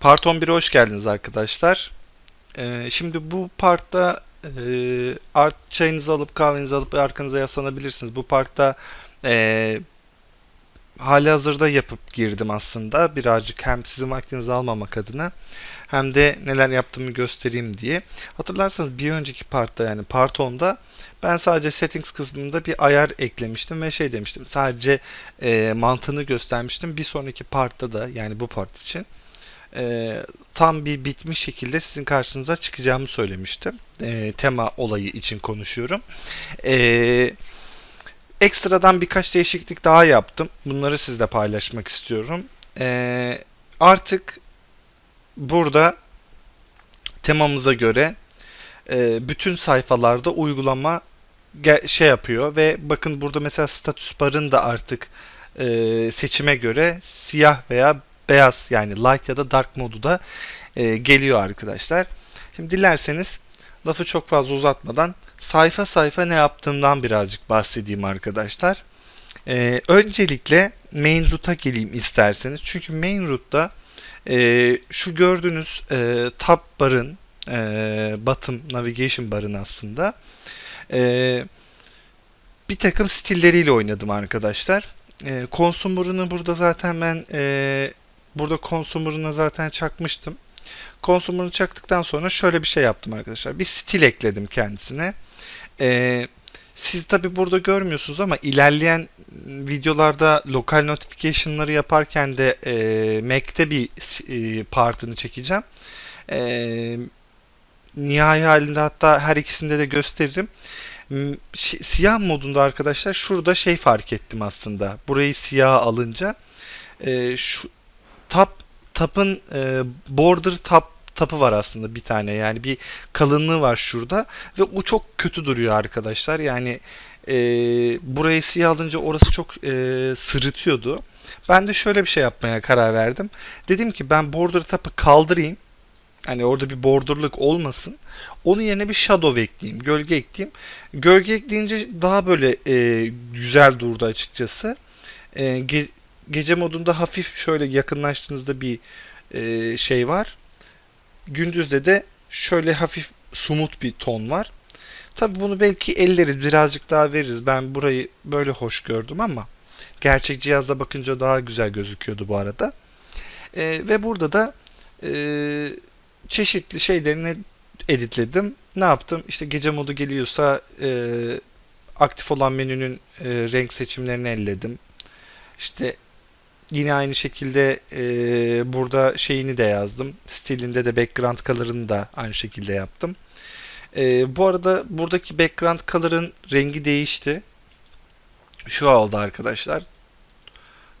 Part 11'e hoş geldiniz arkadaşlar. Ee, şimdi bu partta e, art çayınızı alıp kahvenizi alıp arkanıza yaslanabilirsiniz. Bu partta e, hali hazırda yapıp girdim aslında. Birazcık hem sizin vaktinizi almamak adına hem de neler yaptığımı göstereyim diye. Hatırlarsanız bir önceki partta yani part 10'da ben sadece settings kısmında bir ayar eklemiştim ve şey demiştim. Sadece e, mantığını göstermiştim. Bir sonraki partta da yani bu part için e, tam bir bitmiş şekilde sizin karşınıza çıkacağımı söylemiştim. E, tema olayı için konuşuyorum. E, ekstradan birkaç değişiklik daha yaptım. Bunları sizle paylaşmak istiyorum. E, artık burada temamıza göre e, bütün sayfalarda uygulama şey yapıyor ve bakın burada mesela status barın da artık e, seçime göre siyah veya beyaz yani light ya da dark modu da e, geliyor arkadaşlar. Şimdi dilerseniz lafı çok fazla uzatmadan sayfa sayfa ne yaptığımdan birazcık bahsedeyim arkadaşlar. E, öncelikle main root'a geleyim isterseniz. Çünkü main root'ta e, şu gördüğünüz e, tab barın e, bottom navigation barın aslında e, bir takım stilleriyle oynadım arkadaşlar. E, consumer'ını burada zaten ben e, burada consumer'ını zaten çakmıştım. Consumer'ını çaktıktan sonra şöyle bir şey yaptım arkadaşlar. Bir stil ekledim kendisine. E, siz tabi burada görmüyorsunuz ama ilerleyen videolarda lokal notification'ları yaparken de e, Mac'te bir e, partını çekeceğim. E, nihai halinde hatta her ikisinde de gösteririm. Siyah modunda arkadaşlar şurada şey fark ettim aslında. Burayı siyah alınca e, şu tab tapın e, border tab tapı var aslında bir tane. Yani bir kalınlığı var şurada ve o çok kötü duruyor arkadaşlar. Yani e, burayı siyah alınca orası çok e, sırıtıyordu. Ben de şöyle bir şey yapmaya karar verdim. Dedim ki ben border tapı kaldırayım. Hani orada bir borderlık olmasın. Onun yerine bir shadow ekleyeyim gölge ekleyeyim. Gölge ekleyince daha böyle e, güzel durdu açıkçası. E, ge- gece modunda hafif şöyle yakınlaştığınızda bir e, şey var. Gündüzde de şöyle hafif sumut bir ton var. Tabi bunu belki elleriz birazcık daha veririz. Ben burayı böyle hoş gördüm ama gerçek cihazda bakınca daha güzel gözüküyordu bu arada. E, ve burada da e, çeşitli şeylerini editledim. Ne yaptım? İşte gece modu geliyorsa e, aktif olan menünün e, renk seçimlerini elledim. İşte Yine aynı şekilde e, burada şeyini de yazdım. Stilinde de background color'ını da aynı şekilde yaptım. E, bu arada buradaki background color'ın rengi değişti. Şu oldu arkadaşlar.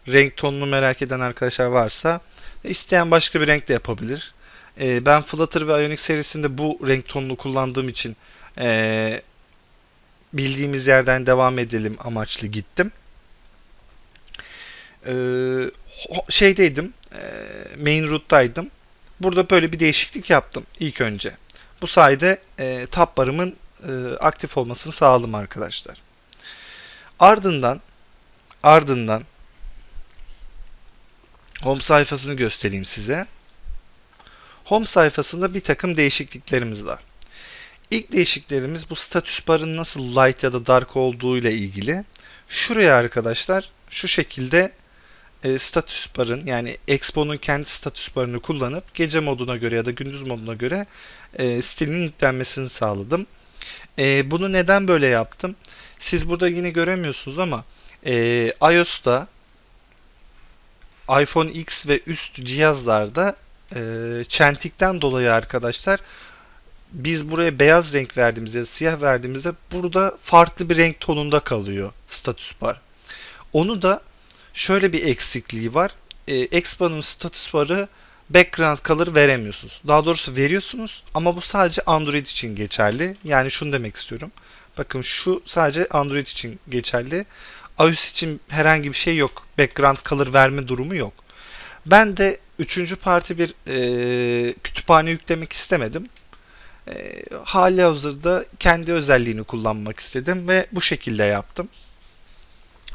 Renk tonunu merak eden arkadaşlar varsa isteyen başka bir renk de yapabilir. E, ben Flutter ve Ionic serisinde bu renk tonunu kullandığım için e, bildiğimiz yerden devam edelim amaçlı gittim şeydeydim, main root'taydım. Burada böyle bir değişiklik yaptım ilk önce. Bu sayede e, tab barımın e, aktif olmasını sağladım arkadaşlar. Ardından ardından home sayfasını göstereyim size. Home sayfasında bir takım değişikliklerimiz var. İlk değişikliklerimiz bu status barın nasıl light ya da dark olduğu ile ilgili. Şuraya arkadaşlar şu şekilde e, status barın yani Expo'nun kendi status barını kullanıp gece moduna göre ya da gündüz moduna göre e, stilinin yüklenmesini sağladım. E, bunu neden böyle yaptım? Siz burada yine göremiyorsunuz ama e, iOS'ta iPhone X ve üst cihazlarda e, çentikten dolayı arkadaşlar biz buraya beyaz renk verdiğimizde, siyah verdiğimizde burada farklı bir renk tonunda kalıyor status bar. Onu da şöyle bir eksikliği var. E, Expa'nın status barı background color veremiyorsunuz. Daha doğrusu veriyorsunuz ama bu sadece Android için geçerli. Yani şunu demek istiyorum. Bakın şu sadece Android için geçerli. iOS için herhangi bir şey yok. Background color verme durumu yok. Ben de üçüncü parti bir e, kütüphane yüklemek istemedim. E, hali hazırda kendi özelliğini kullanmak istedim ve bu şekilde yaptım.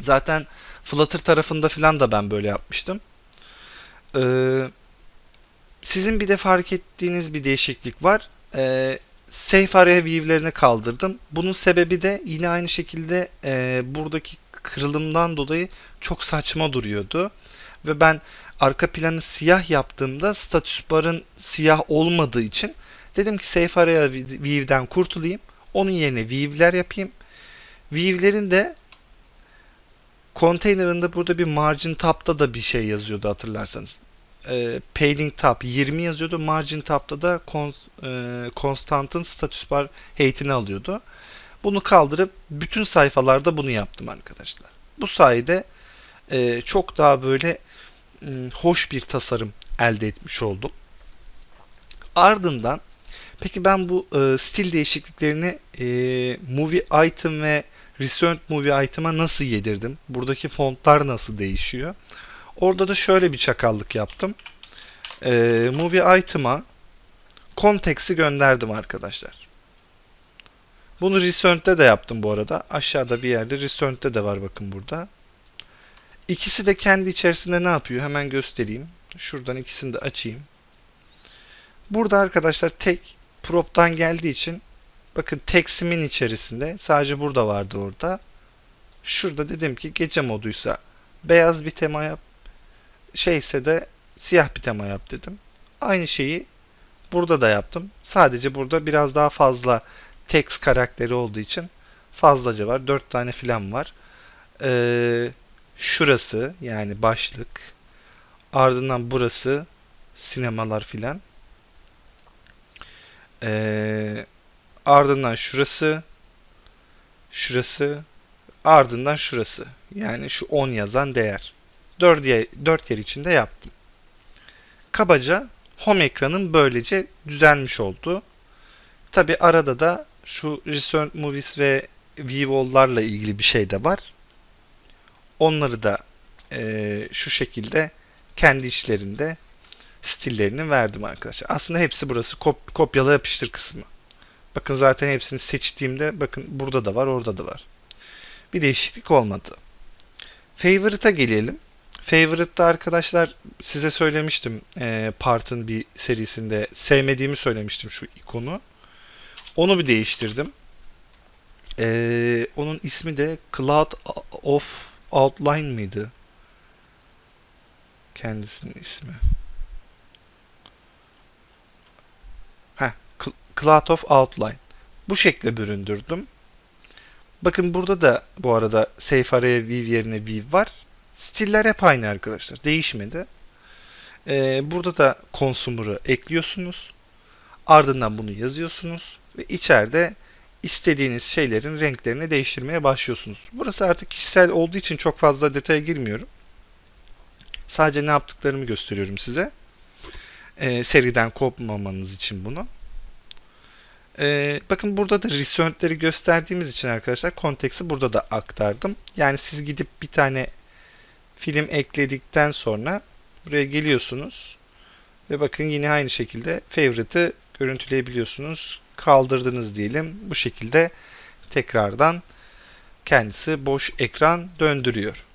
Zaten Flutter tarafında falan da ben böyle yapmıştım. Ee, sizin bir de fark ettiğiniz bir değişiklik var. Ee, Safe Area View'lerini kaldırdım. Bunun sebebi de yine aynı şekilde e, buradaki kırılımdan dolayı çok saçma duruyordu. Ve ben arka planı siyah yaptığımda status barın siyah olmadığı için dedim ki Safe Area View'den kurtulayım. Onun yerine View'ler yapayım. View'lerin de Container'ında burada bir margin tab'da da bir şey yazıyordu hatırlarsanız. E, Pailing tab 20 yazıyordu. Margin tab'da da const, e, status bar height'ini alıyordu. Bunu kaldırıp bütün sayfalarda bunu yaptım arkadaşlar. Bu sayede e, çok daha böyle e, hoş bir tasarım elde etmiş oldum. Ardından peki ben bu e, stil değişikliklerini e, movie item ve recent movie item'a nasıl yedirdim? Buradaki fontlar nasıl değişiyor? Orada da şöyle bir çakallık yaptım. E, movie item'a context'i gönderdim arkadaşlar. Bunu Recent'te de yaptım bu arada. Aşağıda bir yerde Recent'te de var bakın burada. İkisi de kendi içerisinde ne yapıyor? Hemen göstereyim. Şuradan ikisini de açayım. Burada arkadaşlar tek prop'tan geldiği için bakın text'imin içerisinde sadece burada vardı orada. Şurada dedim ki gece moduysa beyaz bir tema yap. Şeyse de siyah bir tema yap dedim. Aynı şeyi burada da yaptım. Sadece burada biraz daha fazla text karakteri olduğu için fazlaca var. 4 tane filan var. Ee, şurası yani başlık. Ardından burası sinemalar filan. Ee, ardından şurası şurası ardından şurası. Yani şu 10 yazan değer. 4 yer, 4 yer içinde yaptım. Kabaca home ekranın böylece düzelmiş oldu. Tabi arada da şu Recent Movies ve Vwall'larla ilgili bir şey de var. Onları da e, şu şekilde kendi içlerinde stillerini verdim arkadaşlar. Aslında hepsi burası kop kopyala yapıştır kısmı. Bakın zaten hepsini seçtiğimde bakın burada da var orada da var. Bir değişiklik olmadı. Favorite'a gelelim. Favorite'da arkadaşlar size söylemiştim e, Part'ın bir serisinde sevmediğimi söylemiştim şu ikonu. Onu bir değiştirdim. Ee, onun ismi de Cloud of Outline mıydı? Kendisinin ismi. Cloud of Outline. Bu şekle büründürdüm. Bakın burada da bu arada Safe Area View yerine View var. Stiller hep aynı arkadaşlar. Değişmedi. Ee, burada da Consumer'ı ekliyorsunuz. Ardından bunu yazıyorsunuz ve içeride istediğiniz şeylerin renklerini değiştirmeye başlıyorsunuz. Burası artık kişisel olduğu için çok fazla detaya girmiyorum. Sadece ne yaptıklarımı gösteriyorum size. Ee, seriden kopmamanız için bunu. Ee, bakın burada da recentleri gösterdiğimiz için arkadaşlar konteksti burada da aktardım. Yani siz gidip bir tane film ekledikten sonra buraya geliyorsunuz ve bakın yine aynı şekilde favorite'ı görüntüleyebiliyorsunuz. Kaldırdınız diyelim. Bu şekilde tekrardan kendisi boş ekran döndürüyor.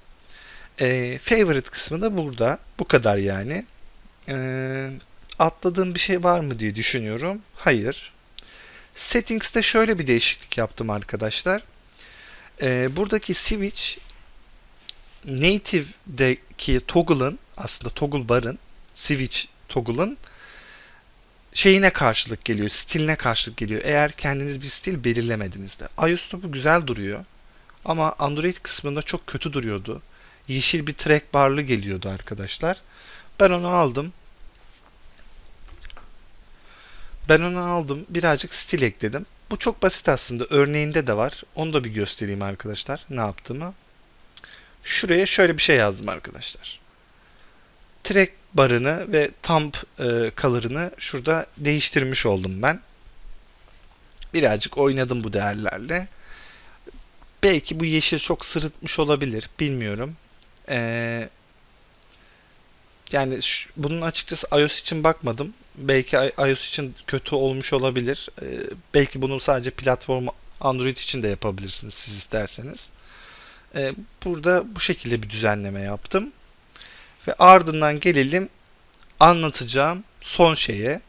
E, favorite kısmı da burada. Bu kadar yani. E, atladığım bir şey var mı diye düşünüyorum. Hayır. Settings'te şöyle bir değişiklik yaptım arkadaşlar. E, buradaki switch native'deki toggle'ın aslında toggle bar'ın switch toggle'ın şeyine karşılık geliyor, stiline karşılık geliyor. Eğer kendiniz bir stil belirlemedinizde. iOS'ta bu güzel duruyor. Ama Android kısmında çok kötü duruyordu. Yeşil bir track barlı geliyordu arkadaşlar. Ben onu aldım. Ben onu aldım. Birazcık stil ekledim. Bu çok basit aslında. Örneğinde de var. Onu da bir göstereyim arkadaşlar. Ne yaptığımı. Şuraya şöyle bir şey yazdım arkadaşlar track barını ve thumb e, color'ını şurada değiştirmiş oldum ben. Birazcık oynadım bu değerlerle. Belki bu yeşil çok sırıtmış olabilir. Bilmiyorum. Ee, yani şu, bunun açıkçası iOS için bakmadım. Belki iOS için kötü olmuş olabilir. Ee, belki bunu sadece platform Android için de yapabilirsiniz siz isterseniz. E, burada bu şekilde bir düzenleme yaptım. Ve ardından gelelim anlatacağım son şeye.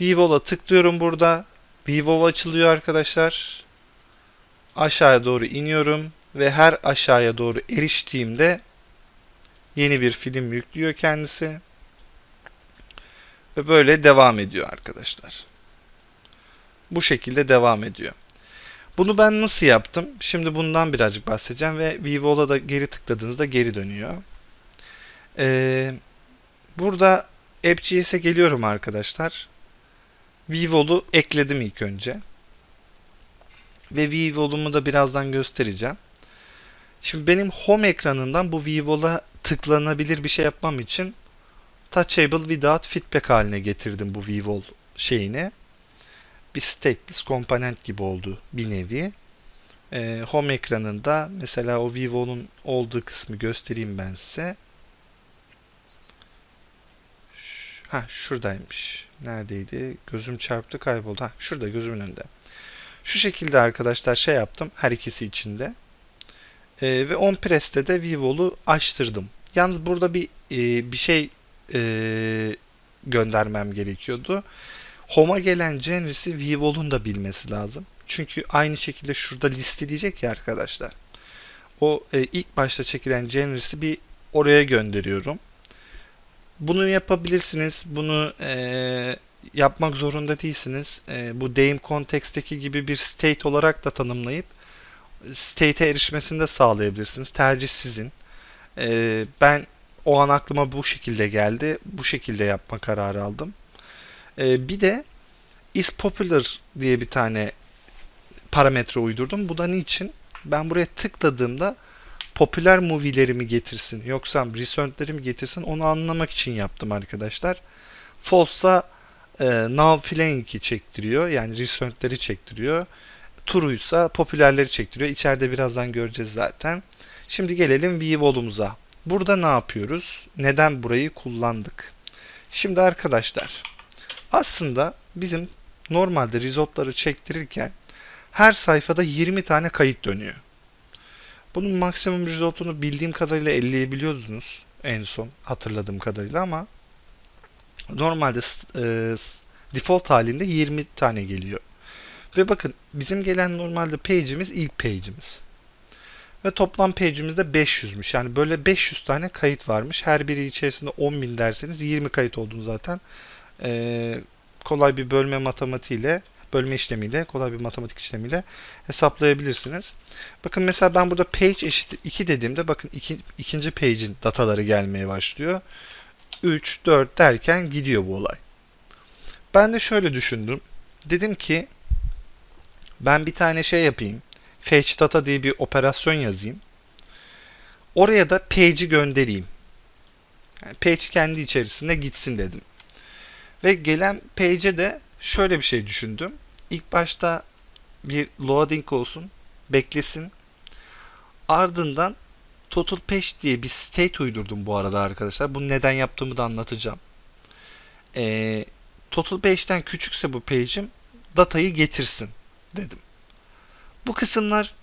Vivol'a tıklıyorum burada. Vivol açılıyor arkadaşlar. Aşağıya doğru iniyorum ve her aşağıya doğru eriştiğimde yeni bir film yüklüyor kendisi. Ve böyle devam ediyor arkadaşlar. Bu şekilde devam ediyor. Bunu ben nasıl yaptım? Şimdi bundan birazcık bahsedeceğim ve Vivol'a da geri tıkladığınızda geri dönüyor. Ee, burada AppGS'e geliyorum arkadaşlar. Vivol'u ekledim ilk önce. Ve Vivol'umu da birazdan göstereceğim. Şimdi benim home ekranından bu Vivol'a tıklanabilir bir şey yapmam için Touchable without feedback haline getirdim bu Vivol şeyini. Bir stateless komponent gibi oldu bir nevi. Ee, home ekranında mesela o Vivol'un olduğu kısmı göstereyim ben size. Ha şuradaymış. Neredeydi? Gözüm çarptı kayboldu. Ha şurada gözümün önünde. Şu şekilde arkadaşlar şey yaptım her ikisi içinde. Ee, ve OnPress'te de Vivol'u açtırdım. Yalnız burada bir e, bir şey e, göndermem gerekiyordu. Home'a gelen genres'i Vivol'un da bilmesi lazım. Çünkü aynı şekilde şurada listeleyecek ya arkadaşlar. O e, ilk başta çekilen genres'i bir oraya gönderiyorum. Bunu yapabilirsiniz. Bunu e, yapmak zorunda değilsiniz. E, bu Dame Context'teki gibi bir state olarak da tanımlayıp state'e erişmesini de sağlayabilirsiniz. Tercih sizin. E, ben o an aklıma bu şekilde geldi. Bu şekilde yapma kararı aldım. E, bir de is popular diye bir tane parametre uydurdum. Bu da niçin? Ben buraya tıkladığımda popüler movie'lerimi getirsin yoksa recent'lerimi getirsin onu anlamak için yaptım arkadaşlar. False'sa e, now playing'i çektiriyor. Yani recent'leri çektiriyor. True'ysa popülerleri çektiriyor. İçeride birazdan göreceğiz zaten. Şimdi gelelim Vivol'umuza. Burada ne yapıyoruz? Neden burayı kullandık? Şimdi arkadaşlar aslında bizim normalde risotları çektirirken her sayfada 20 tane kayıt dönüyor. Bunun maksimum risotunu bildiğim kadarıyla 50'ye biliyordunuz en son hatırladığım kadarıyla ama normalde e, default halinde 20 tane geliyor. Ve bakın bizim gelen normalde page'imiz ilk page'imiz. Ve toplam page'imizde 500'müş. Yani böyle 500 tane kayıt varmış. Her biri içerisinde 10.000 derseniz 20 kayıt olduğunu zaten ee, kolay bir bölme matematiğiyle bölme işlemiyle, kolay bir matematik işlemiyle hesaplayabilirsiniz. Bakın mesela ben burada page eşittir 2 dediğimde bakın iki, ikinci page'in dataları gelmeye başlıyor. 3, 4 derken gidiyor bu olay. Ben de şöyle düşündüm. Dedim ki ben bir tane şey yapayım. Fetch data diye bir operasyon yazayım. Oraya da page'i göndereyim. Yani page kendi içerisinde gitsin dedim. Ve gelen page'e de şöyle bir şey düşündüm. İlk başta bir loading olsun, beklesin. Ardından total page diye bir state uydurdum bu arada arkadaşlar. Bunu neden yaptığımı da anlatacağım. Ee, total page'den küçükse bu page'im datayı getirsin dedim. Bu kısımlar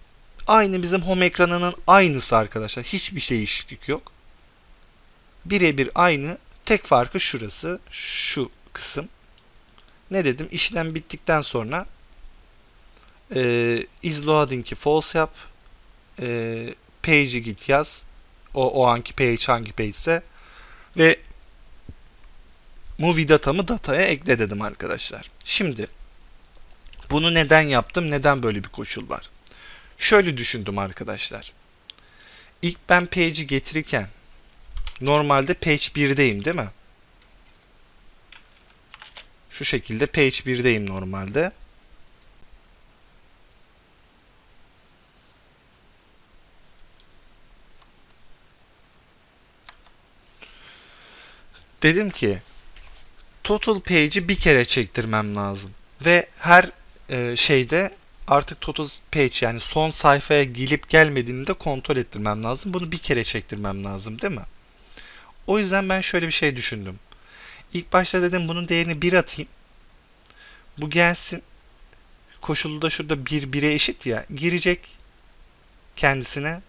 aynı bizim home ekranının aynısı arkadaşlar. Hiçbir şey değişiklik yok. Birebir aynı. Tek farkı şurası. Şu kısım ne dedim? İşlem bittikten sonra e, is loading'i false yap. E, page'i git yaz. O, o anki page hangi page ise ve movie datamı dataya ekle dedim arkadaşlar. Şimdi bunu neden yaptım? Neden böyle bir koşul var? Şöyle düşündüm arkadaşlar. İlk ben page'i getirirken normalde page 1'deyim değil mi? Şu şekilde page 1'deyim normalde. Dedim ki total page'i bir kere çektirmem lazım. Ve her e, şeyde artık total page yani son sayfaya gelip gelmediğini de kontrol ettirmem lazım. Bunu bir kere çektirmem lazım değil mi? O yüzden ben şöyle bir şey düşündüm. İlk başta dedim bunun değerini 1 atayım. Bu gelsin. Koşulu da şurada 1 1'e eşit ya. Girecek. kendisine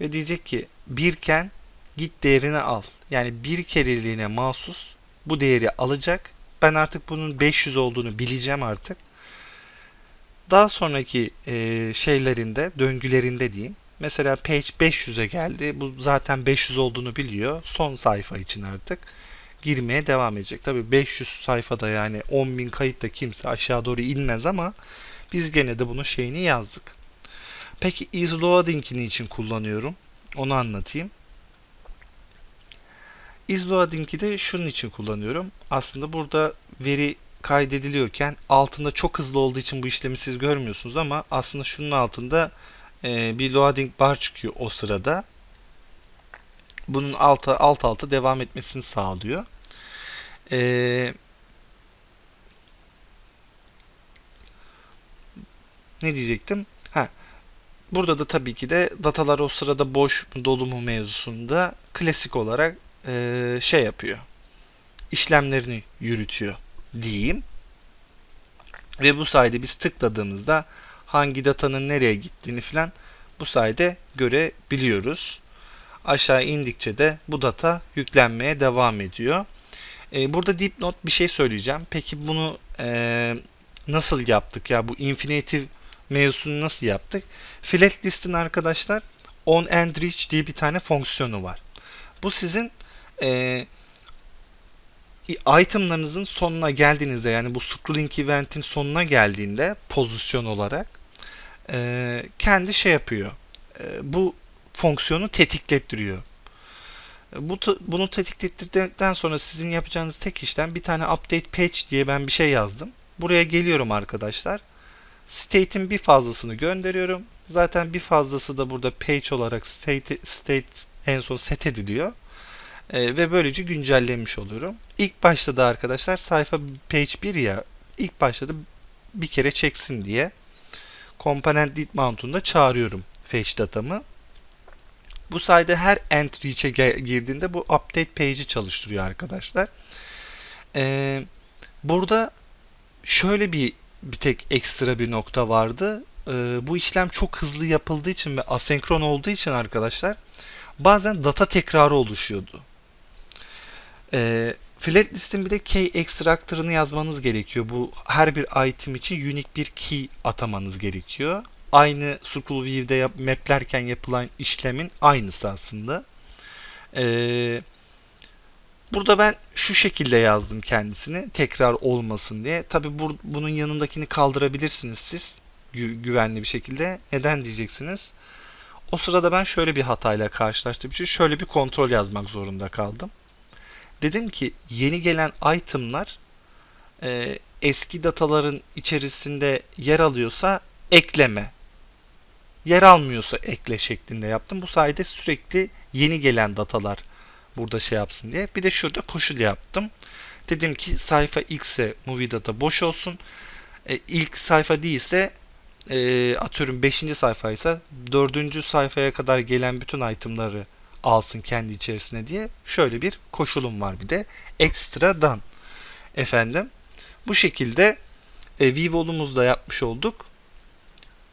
ve diyecek ki birken git değerini al. Yani bir kereliğine mahsus bu değeri alacak. Ben artık bunun 500 olduğunu bileceğim artık. Daha sonraki e, şeylerinde, döngülerinde diyeyim. Mesela page 500'e geldi. Bu zaten 500 olduğunu biliyor. Son sayfa için artık girmeye devam edecek. Tabi 500 sayfada yani 10.000 kayıtta kimse aşağı doğru inmez ama biz gene de bunun şeyini yazdık. Peki is loading'ini için kullanıyorum? Onu anlatayım. Is loading'i de şunun için kullanıyorum. Aslında burada veri kaydediliyorken altında çok hızlı olduğu için bu işlemi siz görmüyorsunuz ama aslında şunun altında e, bir loading bar çıkıyor o sırada. Bunun alt alt alta devam etmesini sağlıyor. E, ne diyecektim? Ha, burada da tabii ki de datalar o sırada boş mu dolu mu mevzusunda klasik olarak e, şey yapıyor. İşlemlerini yürütüyor diyeyim. Ve bu sayede biz tıkladığımızda hangi datanın nereye gittiğini falan bu sayede görebiliyoruz. Aşağı indikçe de bu data yüklenmeye devam ediyor. E, burada dipnot bir şey söyleyeceğim. Peki bunu e, nasıl yaptık ya bu infinitive mevzusunu nasıl yaptık? Flat list'in arkadaşlar on and reach diye bir tane fonksiyonu var. Bu sizin e, itemlarınızın sonuna geldiğinizde yani bu scrolling event'in sonuna geldiğinde pozisyon olarak e, kendi şey yapıyor. E, bu fonksiyonu tetiklettiriyor. Bu bunu tetiklettirdikten sonra sizin yapacağınız tek işlem bir tane update page diye ben bir şey yazdım. Buraya geliyorum arkadaşlar. State'in bir fazlasını gönderiyorum. Zaten bir fazlası da burada page olarak state, state en son set ediliyor. E, ve böylece güncellemiş oluyorum. İlk başta da arkadaşlar sayfa page 1 ya ilk başta da bir kere çeksin diye component lead mount'unda çağırıyorum fetch datamı. Bu sayede her entry'e girdiğinde bu update page'i çalıştırıyor arkadaşlar. Ee, burada şöyle bir bir tek ekstra bir nokta vardı. Ee, bu işlem çok hızlı yapıldığı için ve asenkron olduğu için arkadaşlar bazen data tekrarı oluşuyordu. E, flat list'in bir de key extractor'ını yazmanız gerekiyor. Bu her bir item için unique bir key atamanız gerekiyor. Aynı Scroll yap, maplerken yapılan işlemin aynısı aslında. Ee, burada ben şu şekilde yazdım kendisini tekrar olmasın diye. Tabi bu, bunun yanındakini kaldırabilirsiniz siz gü güvenli bir şekilde. Neden diyeceksiniz? O sırada ben şöyle bir hatayla karşılaştım. Şöyle bir kontrol yazmak zorunda kaldım. Dedim ki yeni gelen itemlar e, eski dataların içerisinde yer alıyorsa ekleme. Yer almıyorsa ekle şeklinde yaptım. Bu sayede sürekli yeni gelen datalar burada şey yapsın diye. Bir de şurada koşul yaptım. Dedim ki sayfa X'e movie data boş olsun. E, ilk sayfa değilse e, atıyorum 5. sayfaysa 4. sayfaya kadar gelen bütün itemları alsın kendi içerisine diye şöyle bir koşulum var bir de ekstradan efendim bu şekilde e, Vivol'umuzda yapmış olduk.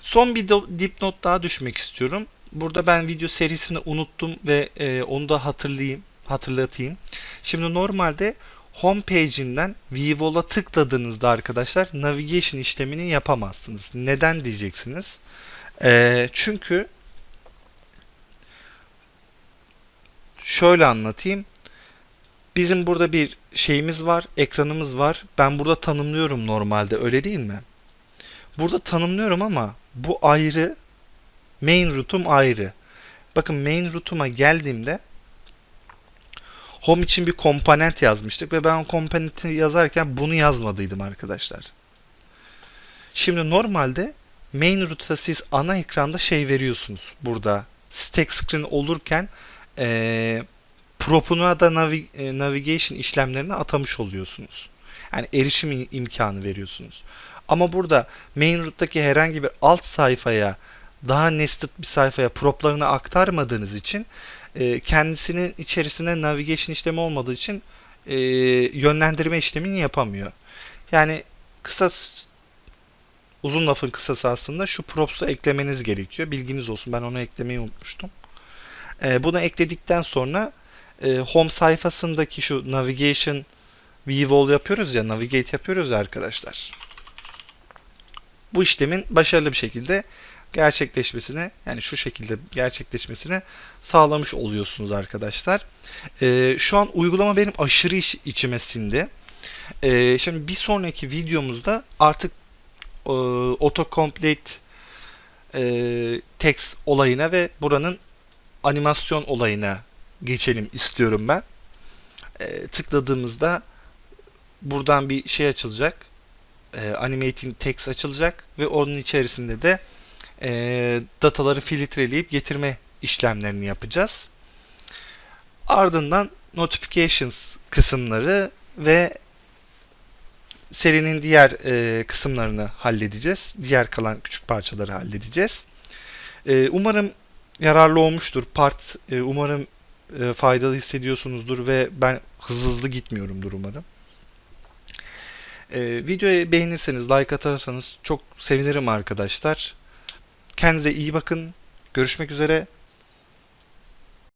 Son bir dipnot daha düşmek istiyorum. Burada ben video serisini unuttum ve e, onu da hatırlayayım, hatırlatayım. Şimdi normalde home page'inden Vivol'a tıkladığınızda arkadaşlar navigation işlemini yapamazsınız. Neden diyeceksiniz? E, çünkü şöyle anlatayım. Bizim burada bir şeyimiz var, ekranımız var. Ben burada tanımlıyorum normalde, öyle değil mi? Burada tanımlıyorum ama bu ayrı, main route'um ayrı. Bakın main route'uma geldiğimde home için bir komponent yazmıştık ve ben komponenti yazarken bunu yazmadıydım arkadaşlar. Şimdi normalde main route'a siz ana ekranda şey veriyorsunuz burada. Stack screen olurken e, prop'una da navi, e, navigation işlemlerini atamış oluyorsunuz. Yani erişim imkanı veriyorsunuz. Ama burada main route'daki herhangi bir alt sayfaya daha nested bir sayfaya proplarını aktarmadığınız için e, kendisinin içerisine navigation işlemi olmadığı için e, yönlendirme işlemini yapamıyor. Yani kısa uzun lafın kısası aslında şu props'u eklemeniz gerekiyor. Bilginiz olsun. Ben onu eklemeyi unutmuştum. E, bunu ekledikten sonra e, home sayfasındaki şu navigation view yapıyoruz ya, navigate yapıyoruz ya arkadaşlar. Bu işlemin başarılı bir şekilde gerçekleşmesine yani şu şekilde gerçekleşmesine sağlamış oluyorsunuz arkadaşlar. Ee, şu an uygulama benim aşırı iç, içime sindi. Ee, şimdi bir sonraki videomuzda artık e, autocomplete e, text olayına ve buranın animasyon olayına geçelim istiyorum ben. E, tıkladığımızda buradan bir şey açılacak. E, animating text açılacak ve onun içerisinde de e, dataları filtreleyip getirme işlemlerini yapacağız. Ardından notifications kısımları ve serinin diğer e, kısımlarını halledeceğiz. Diğer kalan küçük parçaları halledeceğiz. E, umarım yararlı olmuştur. Part e, umarım e, faydalı hissediyorsunuzdur ve ben hızlı hızlı gitmiyorumdur umarım. E, videoyu beğenirseniz, like atarsanız çok sevinirim arkadaşlar. Kendinize iyi bakın. Görüşmek üzere.